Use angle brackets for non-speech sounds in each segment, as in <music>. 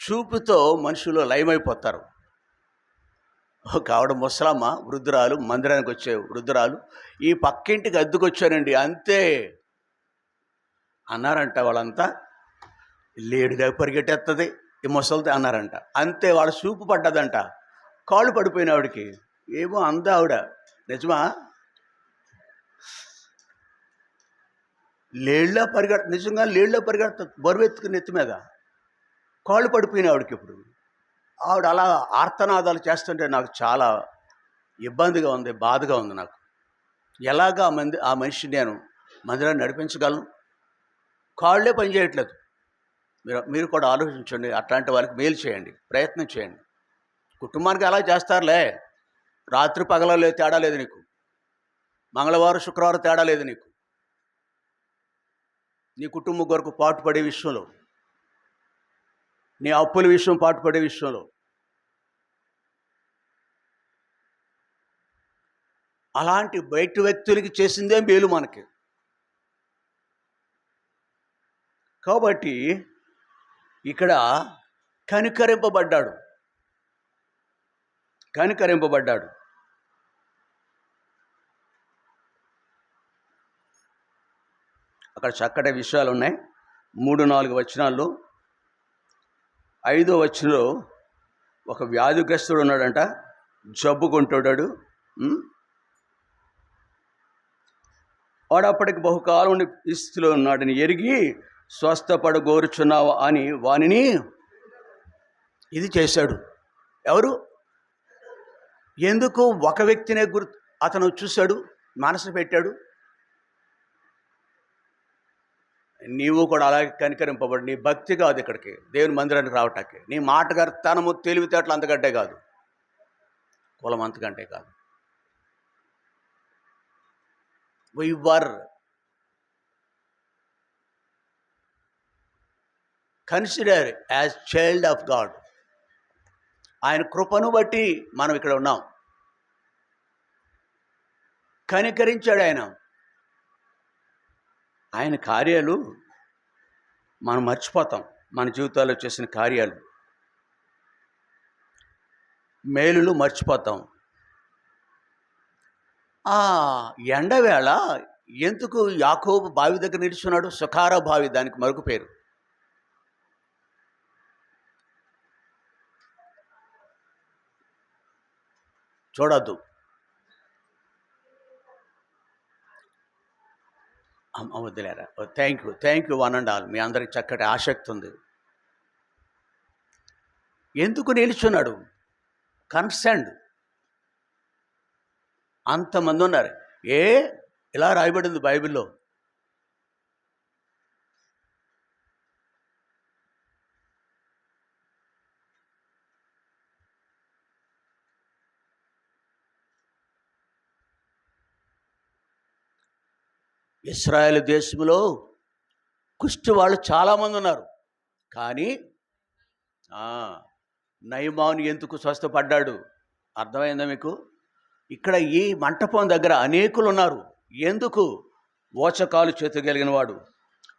చూపుతో మనుషులు లయమైపోతారు. ఒక ఆవిడ ముసలమ్మ వృద్ధురాలు మందిరానికి వచ్చే వృద్ధురాలు ఈ పక్కింటికి అద్దుకొచ్చానండి అంతే. అన్నారంట వాళ్ళంతా. లేడుగా పరిగెట్టేస్తుంది ఈ ముసలితో అన్నారంట. అంతే వాళ్ళ చూపు పడ్డదంట. కాళ్ళు పడిపోయిన ఆవిడకి. ఏమో అంద ఆవిడ. నిజమా? లేళ్ళ పరిగెడ నిజంగా లేళ్ళ పరిగెడుతుంది బరువు ఎత్తుకుని నెత్తి మీద. కాళ్ళు పడిపోయిన ఆవిడకి ఇప్పుడు. ఆవిడ అలా ఆర్తనాదాలు చేస్తుంటే నాకు చాలా ఇబ్బందిగా ఉంది బాధగా ఉంది నాకు. ఎలాగా ఆ మంది ఆ మనిషిని నేను మందిరాన్ని నడిపించగలను? కాళ్ళే పని చేయట్లేదు. మీరు మీరు కూడా ఆలోచించండి అట్లాంటి వాళ్ళకి మేలు చేయండి ప్రయత్నం చేయండి. కుటుంబానికి అలా చేస్తారులే. రాత్రి పగలలో తేడా లేదు నీకు. మంగళవారం శుక్రవారం తేడా లేదు నీకు. నీ కుటుంబం కొరకు పాటుపడే విషయంలో నీ అప్పుల విషయం పాటుపడే విషయంలో. అలాంటి బయట వ్యక్తులకి చేసిందే మేలు మనకి. కాబట్టి ఇక్కడ కనికరింపబడ్డాడు. కనికరింపబడ్డాడు. అక్కడ చక్కటి విషయాలు ఉన్నాయి మూడు నాలుగు వచనాల్లో ఐదో వచనంలో ఒక వ్యాధిగ్రస్తుడు ఉన్నాడంట. జబ్బు కొంటాడు వాడు అప్పటికి బహుకాలం స్థితిలో ఉన్నాడని ఎరిగి స్వస్థపడగోరుచున్నావా అని వానిని ఇది చేశాడు. ఎవరు? ఎందుకు ఒక వ్యక్తినే గుర్తు అతను చూశాడు మనసు పెట్టాడు. నీవు కూడా అలాగే కనికరింపబడి నీ భక్తి కాదు ఇక్కడికి. దేవుని మందిరానికి రావటానికి. నీ మాటగర్తనము తెలివితేటలు అంతకంటే కాదు. కులం అంతకంటే కాదు. Why were consider as child of God ఆయన కృపను బట్టి మనం ఇక్కడ ఉన్నాం. కనికరించాడు ఆయన. ఆయన కార్యాలు మనం మర్చిపోతాం. మన జీవితాల్లో చేసిన కార్యాలు. మేలులు మర్చిపోతాం. ఆ ఎండవేళ ఎందుకు యాకోబు బావి దగ్గర నిలుచున్నాడు? సుఖార బావి దానికి మరొక పేరు. చూడద్దు. అమ్మ వదిలేరా thank you thank you one and all మీ అందరికి చక్కటి ఆసక్తి ఉంది. ఎందుకు నిలుచున్నాడు? కన్సర్న్డ్ అంతమంది ఉన్నారు. ఏ? ఇలా రాయబడింది బైబిల్లో? ఇస్రాయేల్ దేశంలో కుష్టి వాళ్ళు చాలామంది ఉన్నారు. కానీ నయమాను ఎందుకు స్వస్థపడ్డాడు? అర్థమైందా మీకు? ఇక్కడ ఈ మంటపం దగ్గర అనేకులు ఉన్నారు. ఎందుకు? ఓచకాలు చేతగలిగిన వాడు.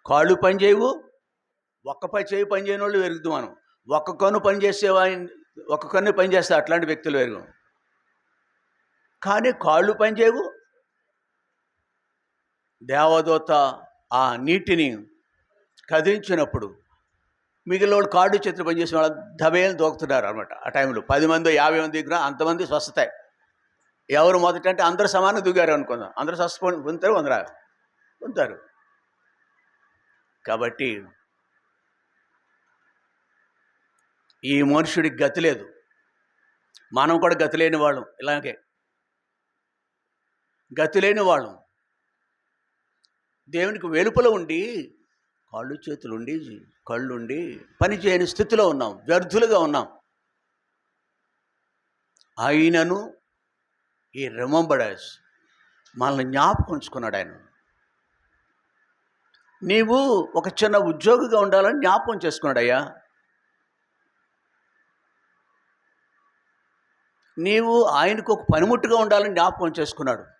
కాళ్ళు పనిచేయవు ఒక్క పై చేయి పనిచేయని వాళ్ళు వెరుగుతూ మనం. ఒక్క కన్ను పని చేసేవాడిని ఒక్క కన్ను పని చేస్తే అట్లాంటి వ్యక్తులు వెరుగు. కానీ కాళ్ళు పని చేయవు దేవదూత ఆ నీటిని కదిలించినప్పుడు మిగిలిన వాళ్ళు చేతులు పనిచేసిన వాళ్ళు దబేలు దోకుతున్నారు అనమాట ఆ టైంలో. పది మంది యాభై మంది దిగిన అంతమంది స్వస్థత ఎవరు మొదట అంటే అందరూ సమానం దిగారు అనుకుందాం. అందరూ స్వస్థ పొందుతారు వందరా పొందుతారు. కాబట్టి ఈ మనుషుడికి గతి లేదు. మనం కూడా గతి లేని వాళ్ళం ఇలాగే. గతి లేని వాళ్ళం. దేవునికి వెలుపల ఉండి కాళ్ళు చేతులు ఉండి కళ్ళు ఉండి పని చేయని స్థితిలో ఉన్నాం వ్యర్థులుగా ఉన్నాం. ఆయనను ఈ రిమంబడర్స్ మనల్ని జ్ఞాపకం ఉంచుకున్నాడు ఆయన. నీవు ఒక చిన్న ఉద్యోగిగా ఉండాలని జ్ఞాపకం చేసుకున్నాడు అయ్యా. నీవు ఆయనకు ఒక పనిముట్టుగా ఉండాలని జ్ఞాపకం చేసుకున్నాడు.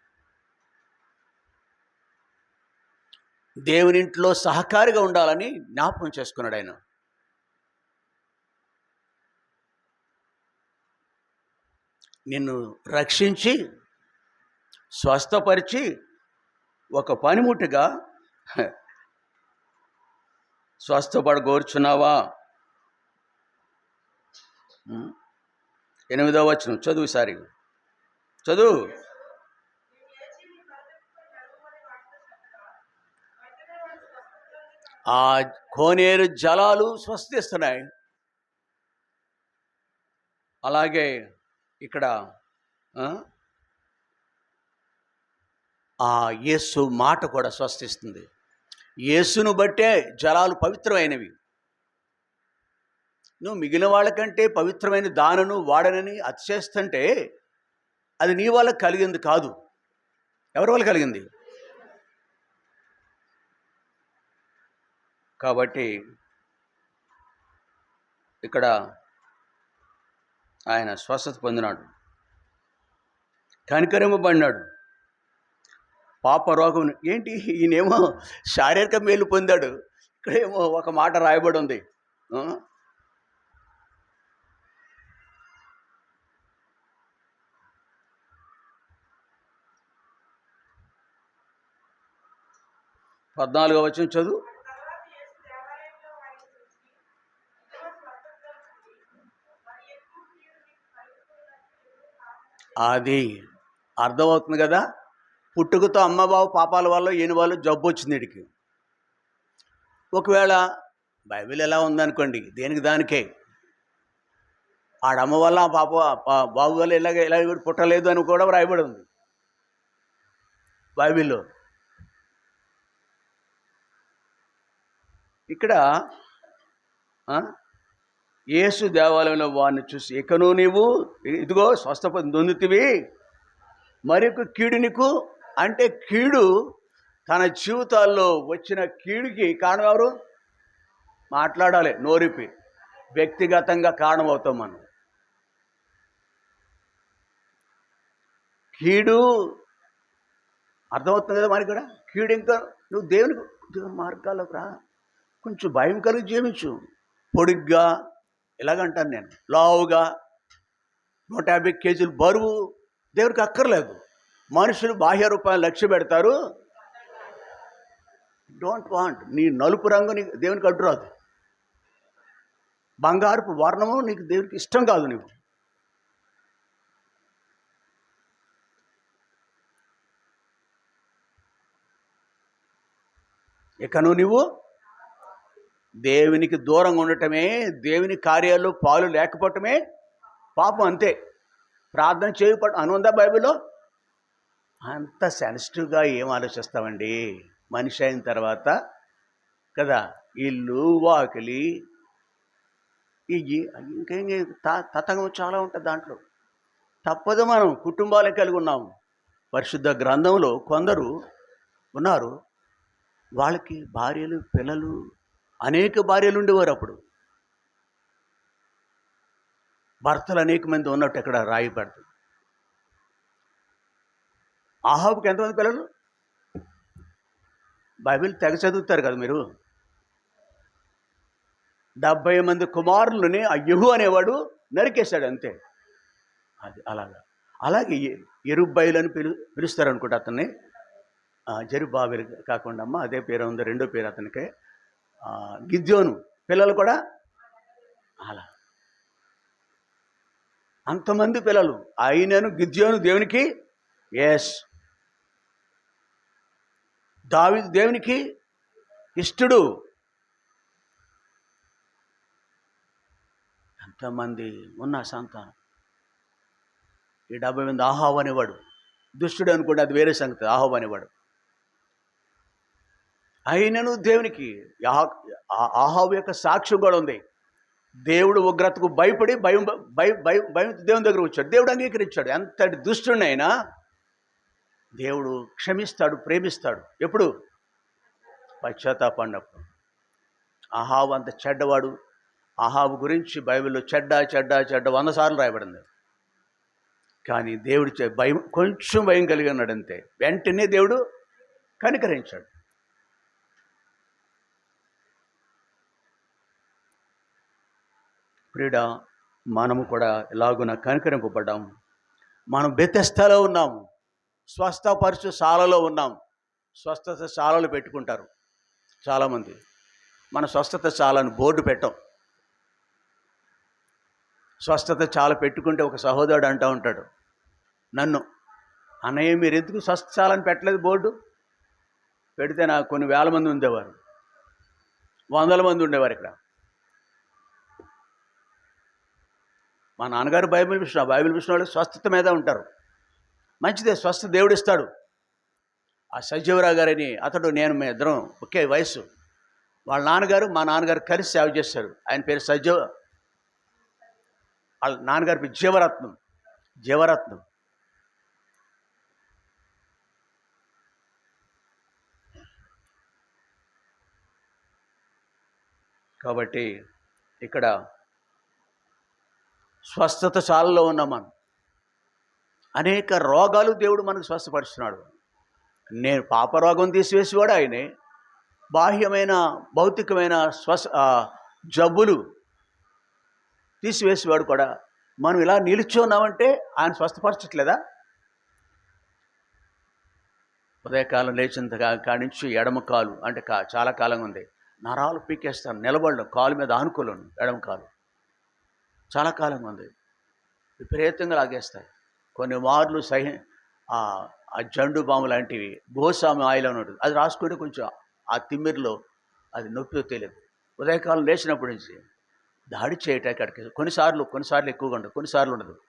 దేవునింట్లో సహకారిగా ఉండాలని జ్ఞాపకం చేసుకున్నాడు ఆయన. నిన్ను రక్షించి స్వస్థపరిచి ఒక పనిముట్టుగా స్వస్థపడగోర్చున్నావా? ఎనిమిదవ వచ్చిన చదువు సారి చదువు. ఆ కోనేరు జలాలు స్వస్థిస్తున్నాయి. అలాగే ఇక్కడ ఆ, యేసు మాట కూడా స్వస్థిస్తుంది. యేసును బట్టే జలాలు పవిత్రమైనవి. నువ్వు మిగిలిన వాళ్ళకంటే పవిత్రమైన దానను వాడనని అతిచేస్తుంటే అది నీ వల్ల కలిగింది కాదు. ఎవరి వల్ల కలిగింది? కాబట్టి ఇక్కడ ఆయన స్వస్థత పొందినాడు. కనికరింపబడినాడు. పాప రోగం ఏంటి? ఈయనేమో శారీరక మేలు పొందాడు. ఇక్కడేమో ఒక మాట రాయబడి ఉంది. పద్నాలుగో వచ్చిన చదువు. అది అర్థమవుతుంది కదా? పుట్టుకతో అమ్మబాబు పాపాల వల్ల ఈయన వాళ్ళు జబ్బు వచ్చింది ఇడికి ఒకవేళ బైబిల్ ఎలా ఉందనుకోండి దేనికి దానికే? ఆడమ్మ వల్ల పాప బాబు వల్ల ఇలాగ ఇలా పుట్టలేదు అని కూడా రాయబడి ఉంది బైబిల్లో. ఇక్కడ యేసు దేవాలయంలో వారిని చూసి ఇకను నీవు? ఇదిగో స్వస్థప నొందుతివి. మరొక కీడు నీకు? అంటే కీడు తన జీవితాల్లో వచ్చిన కీడుకి కారణం ఎవరు? మాట్లాడాలి నోరిపి. వ్యక్తిగతంగా కారణమవుతాం మనం. కీడు అర్థమవుతుంది కదా మరి కూడా? కీడు ఇంకా నువ్వు దేవునికి దేవుని మార్గాలకు రా. కొంచెం భయం కలిగి జీవించు. పొడిగ్గా ఇలాగంటాను నేను? లావుగా నూట యాభై కేజీలు బరువు దేవుడికి అక్కర్లేదు. మనుషులు బాహ్య రూపాయలు లక్ష్య పెడతారు. డోంట్ వాంట్ నీ నలుపు రంగు నీకు దేవునికి అడ్డురాదు బంగారుపు వర్ణము నీకు దేవునికి ఇష్టం కాదు నీకు ఇకను నువ్వు దేవునికి దూరంగా ఉండటమే దేవుని కార్యాలు పాలు లేకపోవటమే పాపం అంతే. ప్రార్థన చేయపడ అనుందా బైబిల్లో? అంత సెన్సిటివ్గా ఏం ఆలోచిస్తామండి? మనిషి అయిన తర్వాత కదా ఇల్లు వాకిలి ఇవి ఇంకేం త- తతంగం చాలా ఉంటుంది దాంట్లో. తప్పదు మనం కుటుంబాలే కలిగి ఉన్నాం పరిశుద్ధ గ్రంథంలో కొందరు ఉన్నారు. వాళ్ళకి భార్యలు పిల్లలు అనేక భార్యలు ఉండేవారు అప్పుడు. భర్తలు అనేక మంది ఉన్నట్టు ఇక్కడ రాయబడుతుంది ఆహాబుకి ఎంతమంది పిల్లలు? బైబిల్ తెగ చదువుతారు కదా మీరు. డెబ్బై మంది కుమారులని ఆ యహు అనేవాడు నరికేశాడు అంతే. అది అలాగా. అలాగే ఎరుబ్బైలు అని పిలు పిలుస్తారు అనుకుంటా అతన్ని జరుబాబిల్ కాకుండా అమ్మ అదే పేరు ఉంది రెండో పేరు అతనికి. గిద్యోను పిల్లలు కూడా అలా. అంతమంది పిల్లలు. అయినను గిద్యోను దేవునికి ఎస్ దావి దేవునికి ఇష్టడు. ఎంతమంది ఉన్న సంతానం. ఈ డెబ్బై మంది ఆహావ్ అనేవాడు. దుష్టుడు అనుకుంటే అది వేరే సంగతి. ఆహావ్ అనేవాడు. అయినను దేవునికి ఆహావు యొక్క సాక్ష్యం కూడా ఉంది. దేవుడు ఉగ్రతకు భయపడి భయం భయం భయం భయం దేవుని దగ్గర వచ్చాడు. దేవుడు అంగీకరించాడు. ఎంతటి దుష్టునైనా దేవుడు క్షమిస్తాడు ప్రేమిస్తాడు. ఎప్పుడు? పశ్చాత్తాపడినప్పుడు. ఆహావు అంత చెడ్డవాడు. ఆహావు గురించి బైబిల్లో చెడ్డ చెడ్డ చెడ్డ వంద సార్లు రాయబడింది. కానీ దేవుడి చే- భయం కొంచెం భయం కలిగి ఉన్నాడు అంతే వెంటనే దేవుడు కనికరించాడు. ప్రియుడ మనము కూడా ఇలాగున కనికరింపబడ్డాము. మనం బెతెస్తలో ఉన్నాము. స్వస్థపరచు శాలలో ఉన్నాం స్వస్థత శాలలు పెట్టుకుంటారు చాలామంది. మన స్వస్థత శాలను బోర్డు పెట్టం. స్వస్థత చాలా పెట్టుకుంటే ఒక సహోదరుడు అంటూ ఉంటాడు. నన్ను అన్నయ్య మీరు ఎందుకు స్వస్థశాలని పెట్టలేదు బోర్డు? పెడితే నాకు కొన్ని వేల మంది ఉండేవారు. వందల మంది ఉండేవారు ఇక్కడ. మా నాన్నగారు బైబిల్ మిషన్ బైబిల్ మిషన్ వాళ్ళు స్వస్థత మీద ఉంటారు. మంచిదే స్వస్థ దేవుడు ఇస్తాడు ఆ సజీవరావు గారని అతడు నేను మీ ఇద్దరం ఒకే వయసు. వాళ్ళ నాన్నగారు మా నాన్నగారు కలిసి సేవ చేశారు. ఆయన పేరు సజీవ వాళ్ళ నాన్నగారి పేరు జీవరత్నం జీవరత్నం. కాబట్టి ఇక్కడ స్వస్థత చాలలో ఉన్నాం మనం అనేక రోగాలు దేవుడు మనకు స్వస్థపరుస్తున్నాడు. నేను పాపరోగం తీసివేసేవాడు ఆయనే. బాహ్యమైన భౌతికమైన స్వస్ జబ్బులు తీసివేసేవాడు కూడా. మనం ఇలా నిలిచి ఉన్నామంటే ఆయన స్వస్థపరచట్లేదా? ఉదయకాలం లేచినంతగా కా- కాడి నుంచి ఎడమ కాలు అంటే కా చాలా కాలంగా ఉంది. నరాలు పీకేస్తాను నిలబడడం కాలు మీద ఆనుకోలేను ఎడమ కాలు. చాలా కాలంగా ఉంది. విపరీతంగా లాగేస్తాయి. కొన్ని మార్లు సహి ఆ జండు బాము లాంటివి గోస్వామి ఆయిల్ అని ఉంటుంది. అది రాసుకుంటే కొంచెం ఆ తిమ్మిరిలో అది నొప్పి తెలియదు. ఉదయకాలం లేచినప్పటి నుంచి దాడి చేయటానికి అక్కడికి కొన్నిసార్లు కొన్నిసార్లు ఎక్కువగా ఉండదు కొన్నిసార్లు ఉండదు.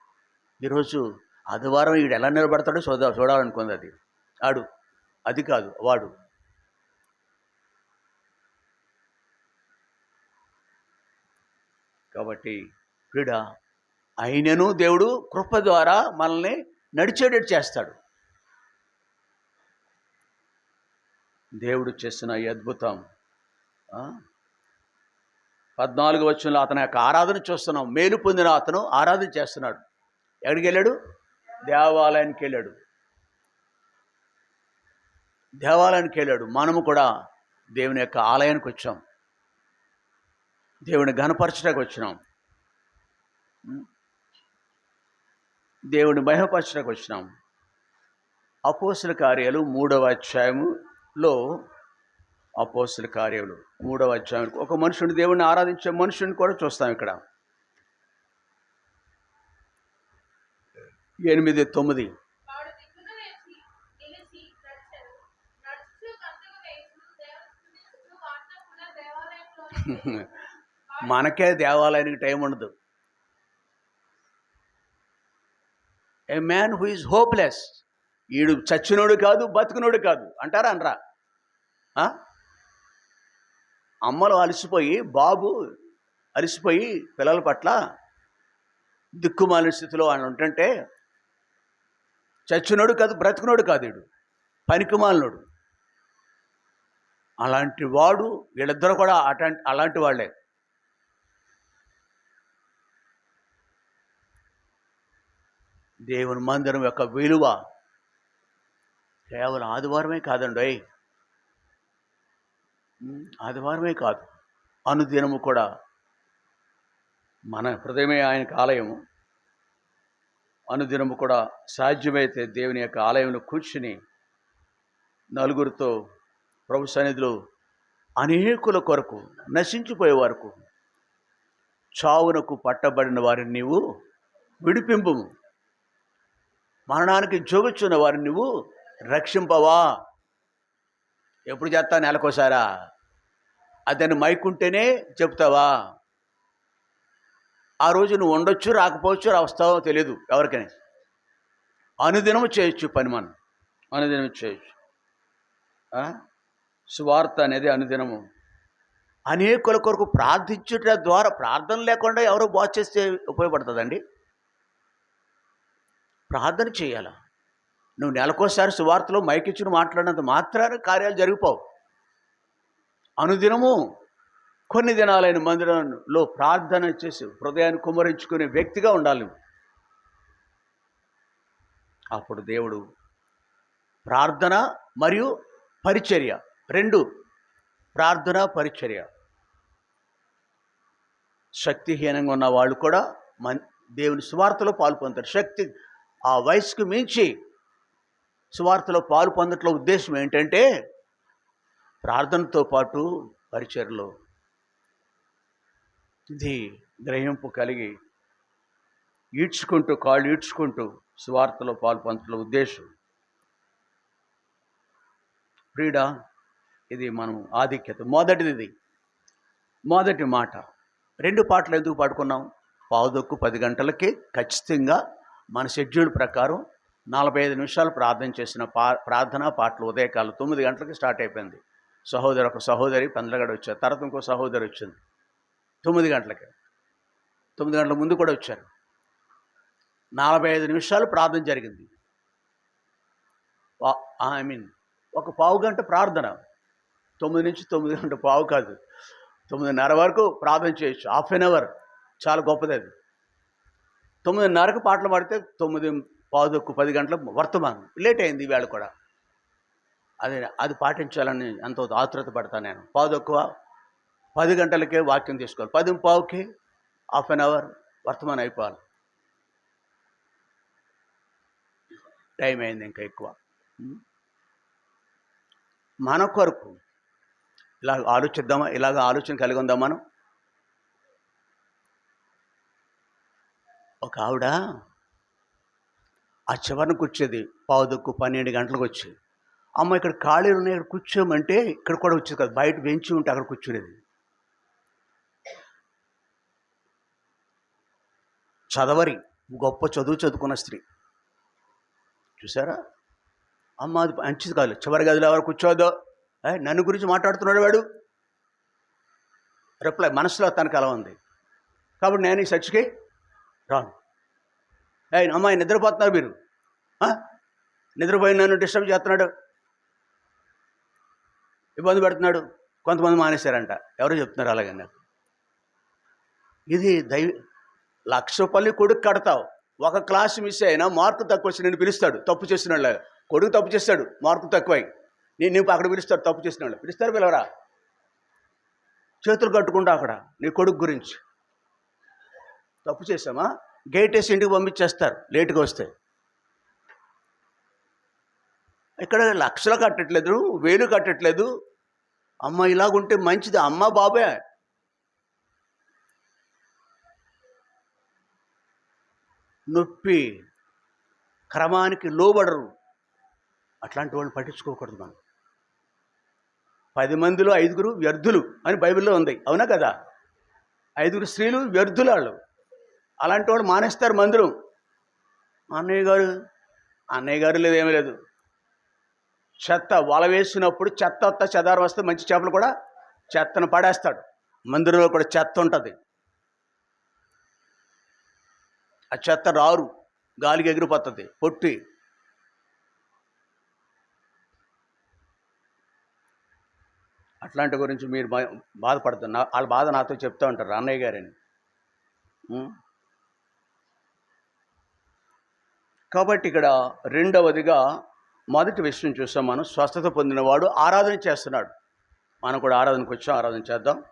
ఈరోజు ఆదివారం వీడు ఎలా నిలబడతాడో చూడ చూడాలనుకుంది అది. ఆడు అది కాదు వాడు. కాబట్టి పీడ అయినను దేవుడు కృప ద్వారా మనల్ని నడిచేటట్టు చేస్తాడు. దేవుడు చేసిన ఈ అద్భుతం పద్నాలుగు వచ్చంలో అతని యొక్క ఆరాధన చూస్తున్నాం. మేలు పొందిన అతను ఆరాధన చేస్తున్నాడు. ఎక్కడికి వెళ్ళాడు? దేవాలయానికి వెళ్ళాడు. దేవాలయానికి వెళ్ళాడు. మనము కూడా దేవుని యొక్క ఆలయానికి వచ్చాం. దేవుని ఘనపరచడానికి వచ్చినాం. దేవుని మహిమపరచడానికి వచ్చినాం. అపోస్తుల కార్యాలు మూడవ అధ్యాయములో అపోస్తుల కార్యాలు మూడవ అధ్యాయం ఒక మనుషుని దేవుణ్ణి ఆరాధించే మనుషుని కూడా చూస్తాం ఇక్కడ. ఎనిమిది తొమ్మిది. <laughs> మనకే దేవాలయానికి టైం ఉండదు. A man who is hopeless ఈడు చచ్చినోడు కాదు బతుకునోడు కాదు. అంటారా అనరా? అమ్మలు అలసిపోయి బాబు అలసిపోయి పిల్లల పట్ల దిక్కుమాలిన స్థితిలో ఆయన ఉంటుంటే చచ్చినోడు కాదు బ్రతుకునోడు కాదు వీడు పనికిమాలినోడు. అలాంటి వాడు వీళ్ళిద్దరు కూడా అటంటి అలాంటి వాళ్ళే. దేవుని మందిరం యొక్క విలువ కేవలం ఆదివారమే కాదండి ఆదివారమే కాదు. అనుదినము కూడా మన హృదయమే ఆయనకు ఆలయము. అనుదినము కూడా సాధ్యమైతే దేవుని యొక్క ఆలయంలో కూర్చుని నలుగురితో ప్రభు సన్నిధిలో అనేకుల కొరకు నశించిపోయే వరకు చావునకు పట్టబడిన వారిని నీవు విడిపింపు మరణానికి జోగుచున్న వారిని నువ్వు రక్షింపవా? ఎప్పుడు చేస్తా నెలకోసారా? అతని మైకుంటేనే చెప్తావా ఆ రోజు నువ్వు ఉండొచ్చు రాకపోవచ్చు వస్తావో తెలియదు ఎవరికైనా. అనుదినము చేయొచ్చు పని మనం అనుదినం చేయొచ్చు. స్వార్థ సువార్త అనేది అనుదినము. అనేకుల కొరకు ప్రార్థించుట ద్వారా ప్రార్థన లేకుండా ఎవరు బాగు చేస్తే ఉపయోగపడుతుందండి? ప్రార్థన చేయాల? నువ్వు నెలకోసారి సువార్తలో మైకిచ్చుని మాట్లాడినంత మాత్రాన కార్యాలు జరిగిపోవు. అనుదినము కొన్ని దినాలైన మందిరంలో ప్రార్థన చేసి హృదయాన్ని కుమరించుకునే వ్యక్తిగా ఉండాలి అప్పుడు దేవుడు ప్రార్థన మరియు పరిచర్య రెండు. ప్రార్థన పరిచర్య. శక్తిహీనంగా ఉన్న వాళ్ళు కూడా మన్ దేవుని స్వార్థలో పాల్పొందుతారు. శక్తి ఆ వయసుకు మించి సువార్తలో పాలు పొందట్లో ఉద్దేశం ఏంటంటే ప్రార్థనతో పాటు పరిచయలో ఇది గ్రహింపు కలిగి ఈడ్చుకుంటూ కాళ్ళు ఈడ్చుకుంటూ సువార్తలో పాలు పొందట్లో ఉద్దేశం. ప్రీడ ఇది మనం ఆధిక్యత. మొదటిది ఇది. మొదటి మాట. రెండు పాటలు ఎందుకు పాడుకున్నాం? పావుదొక్కు పది గంటలకి ఖచ్చితంగా మన షెడ్యూల్ ప్రకారం నలభై ఐదు నిమిషాలు ప్రార్థన చేసిన పా ప్రార్థన పాటలు ఉదయకాలు తొమ్మిది గంటలకు స్టార్ట్ అయిపోయింది. సహోదరి ఒక సహోదరి పందలగడ వచ్చారు. తర్వాత ఇంకో సహోదరి వచ్చింది. తొమ్మిది గంటలకి. తొమ్మిది గంటల ముందు కూడా వచ్చారు. నలభై ఐదు నిమిషాలు ప్రార్థన జరిగింది. ఐ మీన్ ఒక పావు గంట ప్రార్థన. తొమ్మిది నుంచి తొమ్మిది గంట పావు కాదు. తొమ్మిదిన్నర వరకు ప్రార్థన చేయొచ్చు. Half an hour. చాలా గొప్పది అది. తొమ్మిదిన్నరకు పాటలు పాడితే తొమ్మిది పావుదొక్కు పది గంటల వర్తమానం. లేట్ అయింది ఈవేళ కూడా. అది అది పాటించాలని ఎంతో ఆతృత పడతాను నేను. పావుదొక్కువ పది గంటలకే వాక్యం తీసుకోవాలి. పది పావుకి హాఫ్ అన్ అవర్ వర్తమానం అయిపోవాలి. టైం అయింది ఇంకా ఎక్కువ. మన కొరకు ఇలా ఆలోచిద్దామా? ఇలాగ ఆలోచన కలిగి ఉందాం మనం? ఒక ఆవిడ ఆ చివరన కూర్చేది పావుదక్కు పన్నెండు గంటలకు వచ్చి అమ్మ ఇక్కడ ఖాళీలు ఉన్నాయి ఇక్కడ కూర్చోమంటే ఇక్కడ కూడా వచ్చేది కదా బయట బెంచి ఉంటే అక్కడ కూర్చునేది. చదవరి గొప్ప చదువు చదువుకున్న స్త్రీ. చూసారా అమ్మ అది మంచిది కాదు చివరి గదిలో ఎవరు కూర్చోదో. ఏ, నన్ను గురించి మాట్లాడుతున్నాడు వాడు? రిప్లై మనసులో తనకు అలా ఉంది. కాబట్టి నేను ఈ చర్చికి రాను. ఏ అమ్మాయి నిద్రపోతున్నారు మీరు. నిద్రపోయి నన్ను డిస్టర్బ్ చేస్తున్నాడు. ఇబ్బంది పెడుతున్నాడు. కొంతమంది మానేశారంట. ఎవరు చెప్తున్నారు అలాగే నాకు ఇది దైవ లక్ష రూపాయలు కొడుకు కడతావు. ఒక క్లాస్ మిస్ అయినా మార్కు తక్కువ వచ్చి నేను పిలుస్తాడు. తప్పు చేసిన వాళ్ళ కొడుకు తప్పు చేస్తాడు. మార్కు తక్కువై. నేను నువ్వు అక్కడ పిలుస్తాడు తప్పు చేసిన వాళ్ళు పిలుస్తారు పిలవరా? చేతులు కట్టుకుంటా అక్కడ. నీ కొడుకు గురించి. తప్పు చేసామా గేట్ వేసి ఇంటికి పంపించేస్తారు లేటుగా వస్తే. ఇక్కడ లక్షలు కట్టట్లేదు వేలు కట్టట్లేదు. అమ్మ ఇలాగుంటే మంచిది అమ్మ బాబే. నొప్పి క్రమానికి లోబడరు. అట్లాంటి వాళ్ళు పట్టించుకోకూడదు మనం. పది మందిలో ఐదుగురు వ్యర్థులు అని బైబిల్లో ఉంది అవునా కదా? ఐదుగురు స్త్రీలు వ్యర్థులు వాళ్ళు అలాంటి వాడు మానేస్తారు మందిరం మా అన్నయ్య గారు అన్నయ్య గారు లేదు ఏమీ లేదు. చెత్త వల వేసినప్పుడు చెత్త వస్తా చెదారం వస్తే మంచి చేపలు కూడా చెత్తను పడేస్తాడు. మందిరంలో కూడా చెత్త ఉంటుంది. ఆ చెత్త రారు గాలికి ఎగిరిపోతుంది పొట్టి. అట్లాంటి గురించి మీరు బా- బాధపడుతున్నా వాళ్ళ బాధ నాతో చెప్తూ ఉంటారు అన్నయ్య గారని. కాబట్టి ఇక్కడ రెండవదిగా మొదటి విషయం చూసాం మనం స్వస్థత పొందినవాడు ఆరాధన చేస్తున్నాడు. మనం కూడా ఆరాధనకు వచ్చాం ఆరాధన చేద్దాం.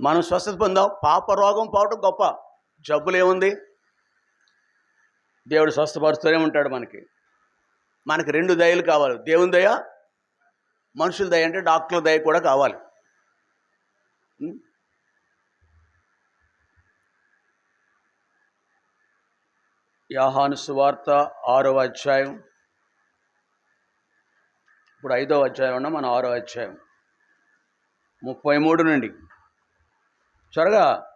మనం స్వస్థత పొందాం. పాప రోగం పోవటం గొప్ప. జబ్బులు ఏముంది? దేవుడు స్వస్థపరుస్తూనే ఉంటాడు మనకి. మనకి రెండు దయలు కావాలి. దేవుని దయ మనుషుల దయ అంటే డాక్టర్ల దయ కూడా కావాలి. యాహాను సువార్త ఆరవ అధ్యాయం. ఇప్పుడు ఐదవ అధ్యాయం ఉన్న మన ఆరో అధ్యాయం. ముప్పై మూడు నుండి. త్వరగా.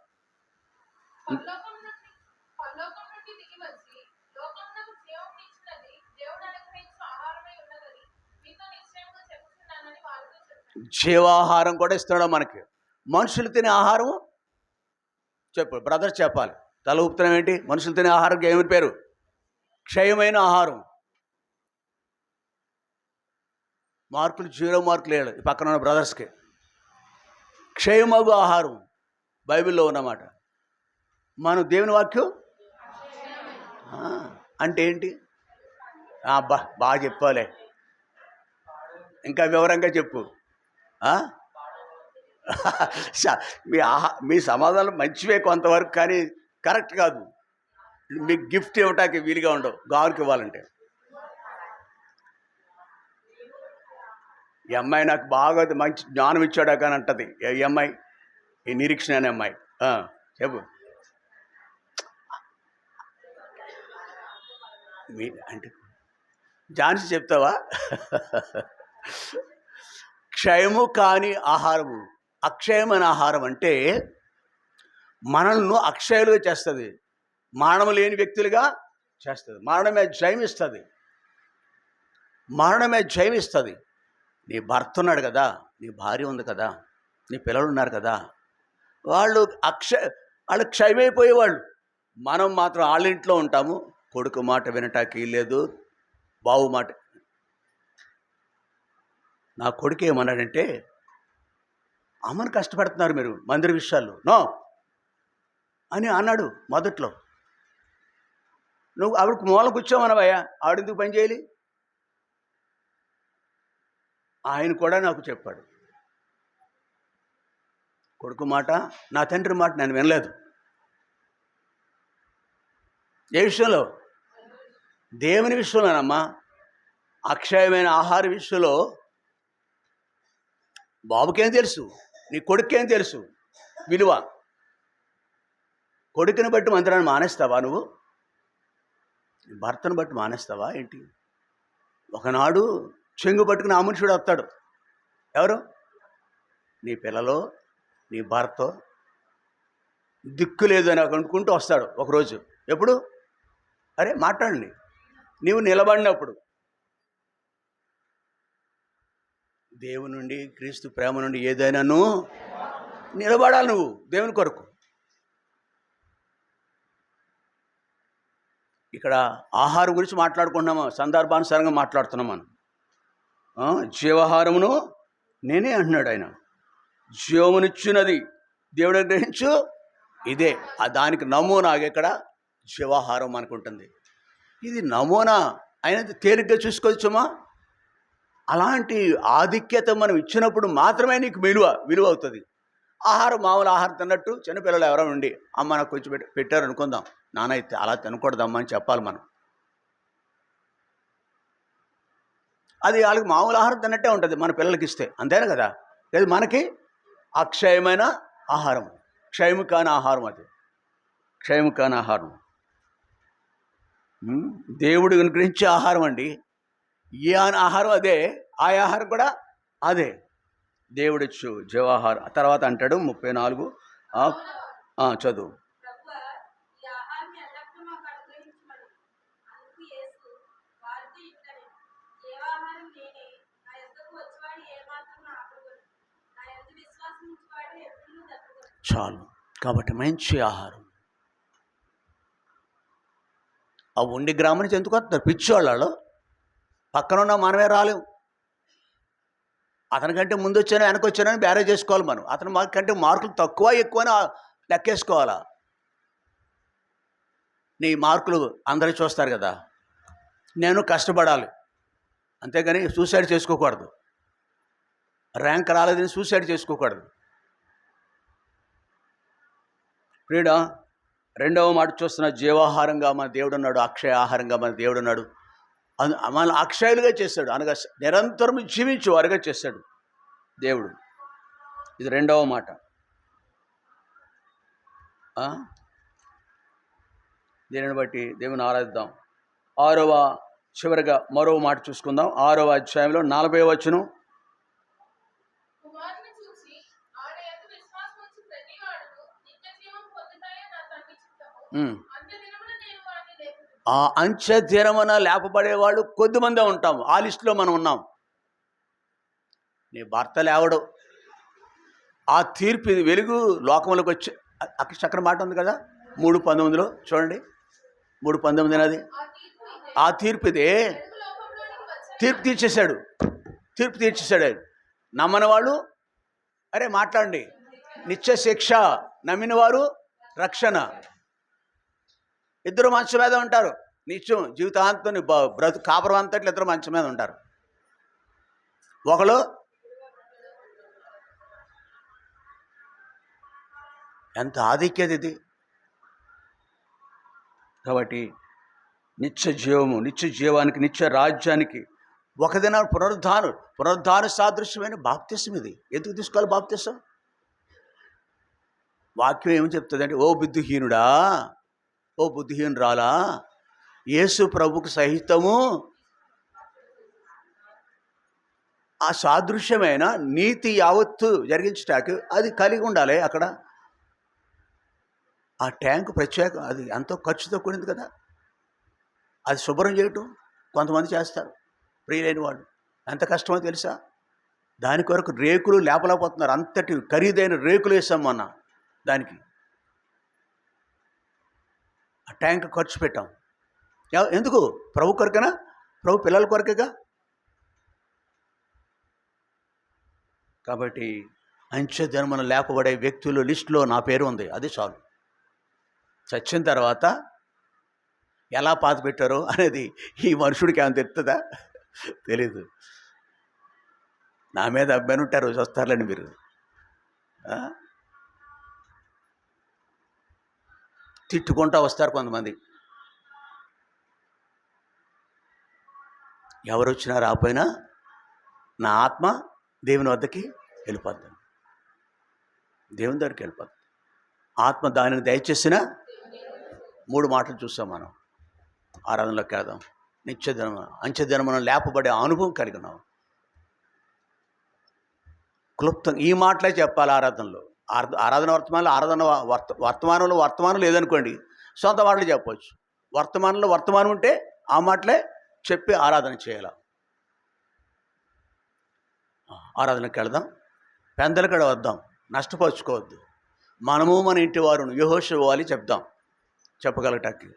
జీవాహారం కూడా ఇస్తున్నాడు మనకి. మనుషులు తినే ఆహారం చెప్పు బ్రదర్ చెప్పాలి. తల ఊపుతున్నాం ఏంటి? మనుషులు తినే ఆహారం ఏమని పేరు? క్షయమైన ఆహారం. మార్కులు జీరో మార్కులు వేయాలి ఈ పక్కన ఉన్న బ్రదర్స్కి. క్షయమగు ఆహారం. బైబిల్లో ఉన్నమాట. మనం దేవుని వాక్యం? అంటే ఏంటి? ఆ, అబ్బా బాగా చెప్పాలే ఇంకా వివరంగా చెప్పు. <laughs> మీ ఆహా మీ సమాధానం మంచివే కొంతవరకు కానీ కరెక్ట్ కాదు. మీకు గిఫ్ట్ ఇవ్వటానికి వీలుగా ఉండవు. గారికి ఇవ్వాలంటే. ఈ అమ్మాయి నాకు బాగా మంచి జ్ఞానం ఇచ్చాడా కానీ అంటది. ఏ- ఈ అమ్మాయి? ఈ నిరీక్షణ అనే అమ్మాయి. చెప్పు. మీ అంటే ఝాన్సీ చెప్తావా? క్షయము కాని ఆహారము. అక్షయమైన ఆహారం అంటే మనల్ని అక్షయులుగా చేస్తుంది. మరణం లేని వ్యక్తులుగా చేస్తుంది. మరణమే జయమిస్తుంది. మరణమే జయమిస్తుంది. నీ భర్త ఉన్నాడు కదా నీ భార్య ఉంది కదా నీ పిల్లలు ఉన్నారు కదా వాళ్ళు అక్ష వాళ్ళు క్షయమైపోయేవాళ్ళు. మనం మాత్రం వాళ్ళ ఇంట్లో ఉంటాము. కొడుకు మాట వినటానికి లేదు బావు మాట. నా కొడుకు ఏమన్నాడంటే అమ్మను కష్టపడుతున్నారు మీరు మందిర విషయాల్లో. నో. అని అన్నాడు మొదట్లో. నువ్వు ఆవిడకు మూల కూర్చోమనవయ్యా ఆవిడెందుకు పని చేయాలి? ఆయన కూడా నాకు చెప్పాడు. కొడుకు మాట నా తండ్రి మాట నేను వినలేదు. ఏ విషయంలో? దేవుని విషయంలోనమ్మా అక్షయమైన ఆహార విషయంలో బాబుకేం తెలుసు? నీ కొడుకేం తెలుసు? విలువ. కొడుకుని బట్టి మందిరాన్ని మానేస్తావా నువ్వు? భర్తను బట్టి మానేస్తావా ఏంటి? ఒకనాడు చెంగు పట్టుకుని ఆ మనుషుడు వస్తాడు. ఎవరు? నీ పిల్లలో నీ భర్త. దిక్కు లేదు అని అనుకుంటూ వస్తాడు ఒకరోజు. ఎప్పుడు? అరే మాట్లాడండి. నీవు నిలబడినప్పుడు. దేవుని నుండి క్రీస్తు ప్రేమ నుండి ఏదైనాను నిలబడాలి నువ్వు దేవుని కొరకు. ఇక్కడ ఆహారం గురించి మాట్లాడుకుంటున్నాము? సందర్భానుసారంగా మాట్లాడుతున్నాం మనం జీవహారమును నేనే అంటున్నాడు ఆయన. జీవమునిచ్చినది దేవుడు గ్రహించు ఇదే. ఆ దానికి నమూనా ఇక్కడ జీవాహారం అనుకుంటుంది. ఇది నమూనా ఆయన తేలిగ్గా చూసుకోవచ్చుమా? అలాంటి ఆధిక్యత మనం ఇచ్చినప్పుడు మాత్రమే నీకు విలువ విలువ అవుతుంది. ఆహారం మామూలు ఆహారం తిన్నట్టు చిన్నపిల్లలు ఎవరైనా ఉండి అమ్మ నాకు కొంచెం పెట్టి పెట్టారు అనుకుందాం. నాన్న అయితే అలా తినకూడదమ్మా అని చెప్పాలి మనం. అది వాళ్ళకి మామూలు ఆహారం తిన్నట్టే ఉంటుంది మన పిల్లలకి ఇస్తే అంతేనా కదా? లేదు మనకి? అక్షయమైన ఆహారం. క్షయము కాని ఆహారం అది. క్షయము కాని ఆహారం దేవుడు అనుగ్రహించే ఆహారం అండి. ఏ ఆన- ఆహారం అదే ఆ ఆహారం కూడా అదే. దేవుడిచ్చు జవహర్. తర్వాత అంటాడు ముప్పై నాలుగు. చదువు. చాలు. కాబట్టి మంచి ఆహారం. ఆ ఉండి గ్రామానికి నుంచి ఎందుకు వస్తారు పిచ్చివాళ్ళలో పక్కనున్న మనమే రాలేము అతనికంటే ముందు వచ్చాను వెనక వచ్చానని బ్యారేజ్ చేసుకోవాలి మనం. అతను మాకంటే మార్కులు తక్కువ ఎక్కువ అని లెక్కేసుకోవాలా? నీ మార్కులు అందరూ చూస్తారు కదా. నేను కష్టపడాలి. అంతేగాని సూసైడ్ చేసుకోకూడదు. ర్యాంక్ రాలేదని సూసైడ్ చేసుకోకూడదు. ప్రియుడా రెండవ మాట చూస్తున్న జీవాహారంగా మన దేవుడు ఉన్నాడు అక్షయ ఆహారంగా మన దేవుడు ఉన్నాడు మన అక్షయులుగా చేశాడు అనగా నిరంతరం జీవించు వారుగా చేశాడు దేవుడు. ఇది రెండవ మాట? దీనిని బట్టి దేవుని ఆరాధిద్దాం. ఆరవ చివరిగా మరో మాట చూసుకుందాం. ఆరవ అధ్యాయంలో నలభై వచ్చును ఆ అంచె తీరమన లేపబడేవాళ్ళు కొద్దిమందే ఉంటాం. ఆ లిస్టులో మనం ఉన్నాం. నీ భర్త లేవడు. ఆ తీర్పు ఇది వెలుగు లోకంలోకి వచ్చి అక్కడ చక్కని మాట ఉంది కదా? మూడు పంతొమ్మిదిలో చూడండి. మూడు పంతొమ్మిది అది ఆ తీర్పు తీర్పు తీర్పు తీర్చేశాడు. తీర్పు తీర్చేశాడు ఆయన. నమ్మని వాళ్ళు అరే మాట్లాడండి. నిత్య శిక్ష నమ్మిన వారు రక్షణ. ఇద్దరు మంచం మీద ఉంటారు. నిత్యం జీవితాంతం బ్రతు కాపురం అంతట్లు ఇద్దరు మంచం మీద ఉంటారు. ఒకరు ఎంత ఆధిక్యత ఇది? కాబట్టి నిత్య జీవము నిత్య జీవానికి నిత్య రాజ్యానికి ఒకదిన పునరుద్ధానం పునరుద్ధాన సాదృశ్యమైన బాప్తిసం ఇది. ఎందుకు తీసుకోవాలి బాప్తిసం? వాక్యం ఏమి చెప్తుందంటే ఓ బుద్ధిహీనుడా ఓ బుద్ధిహీనరాలా యేసు ప్రభుకు సహితము ఆ సాదృశ్యమైన నీతి యావత్తు జరిగించటానికి అది కలిగి ఉండాలి అక్కడ. ఆ ట్యాంక్ ప్రత్యేక అది ఎంతో ఖర్చుతో కూడింది కదా. అది శుభ్రం చేయటం కొంతమంది చేస్తారు ప్రియులైన వాళ్ళు. ఎంత కష్టమో తెలుసా? దాని కొరకు రేకులు లేపలేకపోతున్నారు. అంతటి ఖరీదైన రేకులు వేసాం మొన్న దానికి. ఆ ట్యాంక్ ఖర్చు పెట్టాం. ఎందుకు? ప్రభు కొరకేనా? ప్రభు పిల్లల కొరకేగా? కాబట్టి అంచె జన్మను లేపబడే వ్యక్తులు లిస్టులో నా పేరు ఉంది. అది చాలు. చచ్చిన తర్వాత ఎలా పాత పెట్టారో అనేది ఈ మనుషుడికి ఏమైనా తెలుస్తుందా? తెలీదు. నా మీద అబ్బాయి ఉంటారు రోజు వస్తారులేండి మీరు. తిట్టుకుంటూ వస్తారు కొంతమంది. ఎవరు వచ్చినా రాపోయినా నా ఆత్మ దేవుని వద్దకి వెళ్ళిపోద్దాను దేవుని దగ్గరికి వెళ్ళిపోద్ది. ఆత్మ దానిని దయచేసిన మూడు మాటలు చూసాం మనం. ఆరాధనలోకి వెళ్దాం. నిత్య దినమ లేపబడే అనుభవం కలిగినాం క్లుప్తం ఈ మాటలే చెప్పాలి ఆరాధనలో. ఆరాధన వర్తమానంలో ఆరాధన వర్త వర్తమానంలో వర్తమానం లేదనుకోండి సొంత మాటలు చెప్పవచ్చు. వర్తమానంలో వర్తమానం ఉంటే ఆ మాటలే చెప్పి ఆరాధన చేయాలి. ఆరాధనకి వెళదాం. పెందలకడ వద్దాం. నష్టపరుచుకోవద్దు. మనము మన ఇంటి వారును యహోష చెప్దాం. చెప్పగలటానికి.